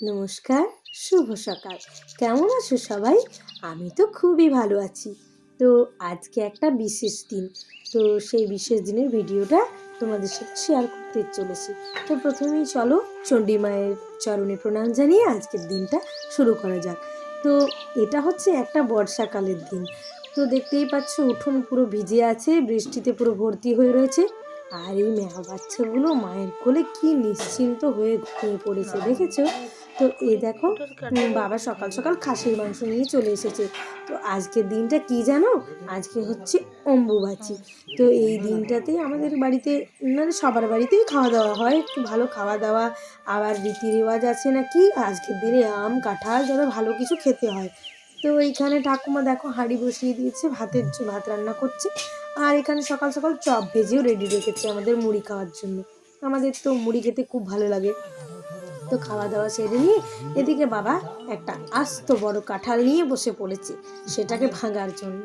নমস্কার, শুভ সকাল। কেমন আছো সবাই? আমি তো খুবই ভালো আছি। তো আজকে একটা বিশেষ দিন। তো সেই বিশেষ দিনের ভিডিওটা তোমাদের সাথে শেয়ার করতে চলেছি। তো প্রথমেই চলো চণ্ডী মায়ের চরণে প্রণাম জানিয়ে আজকের দিনটা শুরু করা যাক। তো এটা হচ্ছে একটা বর্ষাকালের দিন। তো দেখতেই পাচ্ছ, উঠোন পুরো ভিজে আছে, বৃষ্টিতে পুরো ভর্তি হয়ে রয়েছে। আর এই মেয়া বাচ্চাগুলো মায়ের কোলে কি নিশ্চিন্ত হয়ে ঘুমিয়ে পড়েছে দেখেছ? তো এ দেখো বাবা সকাল সকাল খাসির মাংস নিয়ে চলে এসেছে। তো আজকের দিনটা কি জানো? আজকে হচ্ছে অম্বুবাচি। তো এই দিনটাতে আমাদের বাড়িতে মানে সবার বাড়িতেই খাওয়া দাওয়া হয় একটু ভালো খাওয়া দাওয়া। আবার রীতি রেওয়াজ আছে নাকি? আজকের দিনে আম কাঁঠাল যাতে ভালো কিছু খেতে হয়। তো এইখানে ঠাকুমা দেখো হাঁড়ি বসিয়ে দিয়েছে, ভাতের ভাত রান্না করছে। আর এখানে সকাল সকাল চপ ভেজেও রেডি রেখেছে আমাদের মুড়ি খাওয়ার জন্য। আমাদের তো মুড়ি খেতে খুব ভালো লাগে। তো খাওয়া দাওয়া সেরে নিয়ে এদিকে বাবা একটা আস্ত বড় কাঁঠাল নিয়ে বসে পড়েছে, সেটাকে ভাঙার জন্য।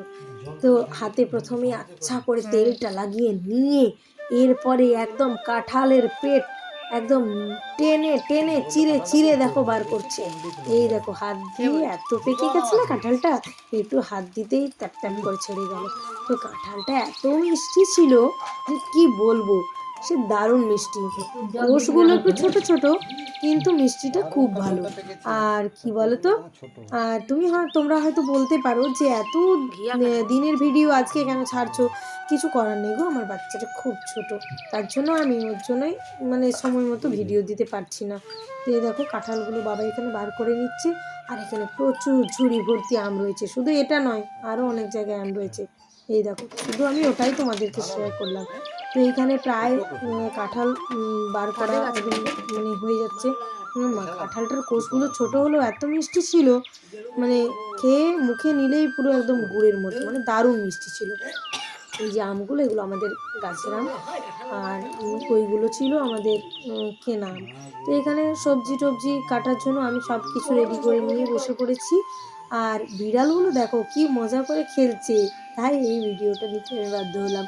তো হাতে প্রথমে আচ্ছা করে তেলটা লাগিয়ে নিয়ে এরপরে একদম কাঁঠালের পেট একদম টেনে টেনে চিরে চিরে দেখো বার করছে। এই দেখো হাত দিয়ে এত পেকে গেছে না কাঁঠালটা? একটু হাত দিতেই ট্যাপ ট্যাপ করে ছেড়ে গেল। তো কাঁঠালটা এত মিষ্টি ছিল যে কি বলব? সে দারুণ মিষ্টি। কোষগুলো একটু ছোট ছোট। কিন্তু মিষ্টিটা খুব ভালো। আর কি বলো তো আর তুমি হয় তোমরা হয়তো বলতে পারো যে এত দিনের ভিডিও আজকে কেন ছাড়ছো? কিছু করার নেই গো আমার বাচ্চাটা খুব ছোট। তার জন্য আমি ওর জন্যই মানে সময় মতো ভিডিও দিতে পারছি না। তো এই দেখো কাঁঠালগুলো বাবা এখানে বার করে নিচ্ছে আর এখানে প্রচুর ঝুড়ি ভর্তি আম রয়েছে। শুধু এটা নয় আরও অনেক জায়গায় আম রয়েছে। এই দেখো শুধু আমি ওটাই তোমাদেরকে শেয়ার করলাম। তো এইখানে প্রায় কাঁঠাল বার করা মানে হয়ে যাচ্ছে। কাঁঠালটার কোষগুলো ছোট হলেও এত মিষ্টি ছিল মানে খেয়ে মুখে নিলেই পুরো একদম গুড়ের মতো মানে দারুণ মিষ্টি ছিল। এই যে আমগুলো এগুলো আমাদের গাছের আম আর ওইগুলো ছিল আমাদের কেনা আম। তো এখানে সবজি টবজি কাটার জন্য আমি সব কিছু রেডি করে নিয়ে বসে পড়েছি। আর বিড়ালগুলো দেখো কি মজা করে খেলছে। তাই এই ভিডিওটা নিতে আমি বাধ্য হলাম।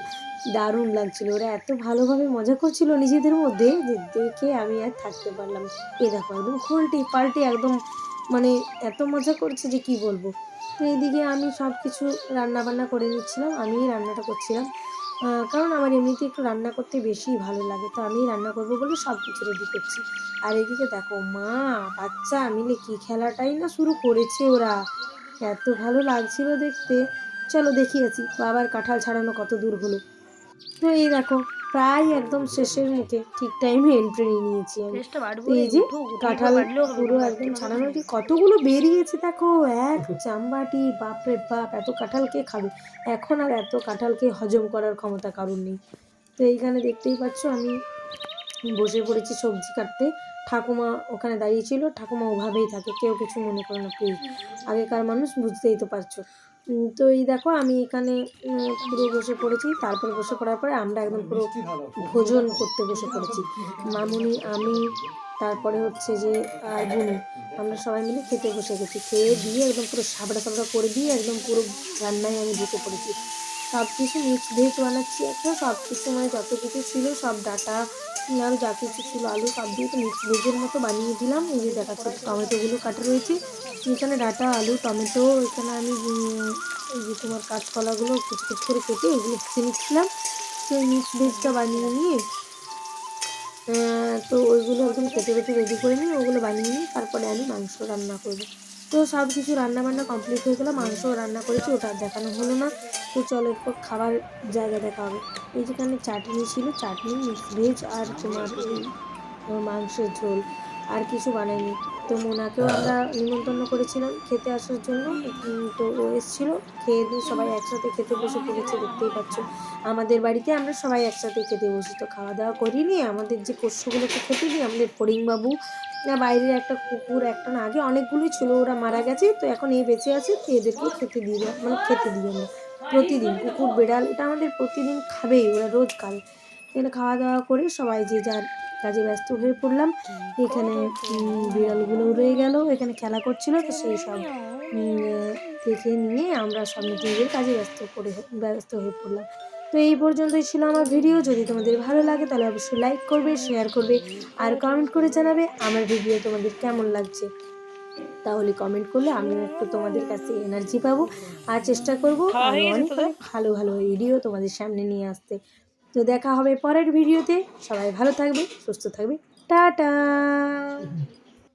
দারুণ লাগছিল। ওরা এত ভালোভাবে মজা করছিল নিজেদের মধ্যে যে দেখে আমি আর থাকতে পারলাম। এ দেখো, একদম খোলটে পাল্টে একদম মানে এত মজা করছে যে কি বলব। তো এইদিকে আমি সব কিছু রান্নাবান্না করে নিচ্ছিলাম আমিই রান্নাটা করছিলাম। কারণ আমার এমনিতে একটু রান্না করতে বেশি ভালো লাগে, তো আমি রান্না করব বলে সব কিছু রেডি করছি। আর এদিকে দেখো, মা, বাচ্চা মিলে কি খেলাটাই না শুরু করেছে ওরা। এত ভালো লাগছিল দেখতে। চলো দেখিয়েছি বাবার কাঁঠাল ছাড়ানো কত দূর হলো। এই দেখো প্রায় একদম শেষের মুখে ঠিক টাইমে এন্ট্রি নিয়ে নিয়েছি আমি। এই যে কাঁঠাল পুরো একদম ছাড়ানো কতগুলো বেরিয়েছে দেখো এক চাম্বাটি বাপরে বাপ এত কাঁঠাল কে খাবে? এখন আর এত কাঁঠালকে হজম করার ক্ষমতা কারণ নেই। তো এইখানে দেখতেই পাচ্ছ আমি বসে পড়েছি সবজি কাটতে। ঠাকুমা ওখানে দাঁড়িয়েছিল ঠাকুমা ওভাবেই থাকে কেউ কিছু মনে করে না প্লিজ আগেকার মানুষ বুঝতেই তো পারছ। তো এই দেখো আমি এখানে পুরো বসে পড়েছি। তারপর বসে পড়ার পরে আমরা একদম পুরো ভোজন করতে বসে পড়েছি। মামুনি আমি তারপরে হচ্ছে যে আর বুনু আমরা সবাই মিলে খেতে বসে গেছি। খেয়ে দিয়ে একদম পুরো সাবড়া সাবড়া করে দিয়ে একদম পুরো রান্নায় আমি ঢুকে পড়েছি। সব কিছু মিক্স ভেজ বানাচ্ছি একটা সব কিছু মানে যত কিছু ছিল সব ডাটা আর যা কিছু ছিল আলু সব দিয়ে তো মিক্স ভেজের মতো বানিয়ে দিলাম। এই যে দেখাচ্ছে টমেটোগুলো কাটা রয়েছে। এখানে ডাটা, আলু, টমেটো, এখানে আমি এই যে তোমার কাঁচকলাগুলো কিছু কিছু করে কেটে এগুলো ভেজে নিচ্ছিলাম। সেই মিক্স ভেজটা বানিয়ে নিয়ে তো ওইগুলো একদম কেটে কেটে রেডি করে নিয়ে ওগুলো বানিয়ে নিয়ে তারপরে আমি মাংস রান্না করব। তো সব কিছু রান্না বান্না কমপ্লিট হয়ে গেলো মাংস রান্না করেছি, ওটা দেখানো হলো না। তো চলো এরপর খাবার জায়গা দেখা হবে। এই যেখানে চাটনি ছিল, চাটনি মিক্স ভেজ আর তোমার মাংসের ঝোল। আর কিছু বানাইনি। তো মোনাকেও আমরা নিমন্ত্রণ করেছিলাম খেতে আসার জন্য। তো ও এসেছিল খেয়ে দিয়ে সবাই একসাথে খেতে বসে পড়েছে দেখতেই পাচ্ছ। আমাদের বাড়িতে আমরা সবাই একসাথে খেতে বসি তো খাওয়া দাওয়া করিনি আমাদের যে পোষ্যগুলোকে খেতে দিই আমাদের ফড়িংবাবু না বাইরের একটা কুকুর একটা না আগে অনেকগুলোই ছিল ওরা মারা গেছে। তো এখন এই বেঁচে আছে তো এদেরকেও খেতে দিই মানে খেতে দিই আমরা প্রতিদিন। কুকুর বেড়াল এটা আমাদের প্রতিদিন খাবেই ওরা রোজ খাবে এখানে খাওয়া দাওয়া করে সবাই যে যার কাজে ব্যস্ত হয়ে পড়লাম। এখানে বিড়ালগুলো রয়ে গেল, এখানে খেলা করছিল, তো সেই সব দেখে নিয়ে আমরা সব নিজেদের কাজে ব্যস্ত করে ব্যস্ত হয়ে পড়লাম। তো এই পর্যন্তই ছিল আমার ভিডিও। যদি তোমাদের ভালো লাগে, তাহলে অবশ্যই লাইক করবে, শেয়ার করবে, আর কমেন্ট করে জানাবে আমার ভিডিও তোমাদের কেমন লাগছে। তাহলে কমেন্ট করলে আমিও একটু তোমাদের কাছে এনার্জি পাবো। আর চেষ্টা করব অনেক অনেক ভালো ভালো ভিডিও তোমাদের সামনে নিয়ে আসতে। তো দেখা হবে পরের ভিডিওতে। সবাই ভালো থাকবে সুস্থ থাকবে। টাটা!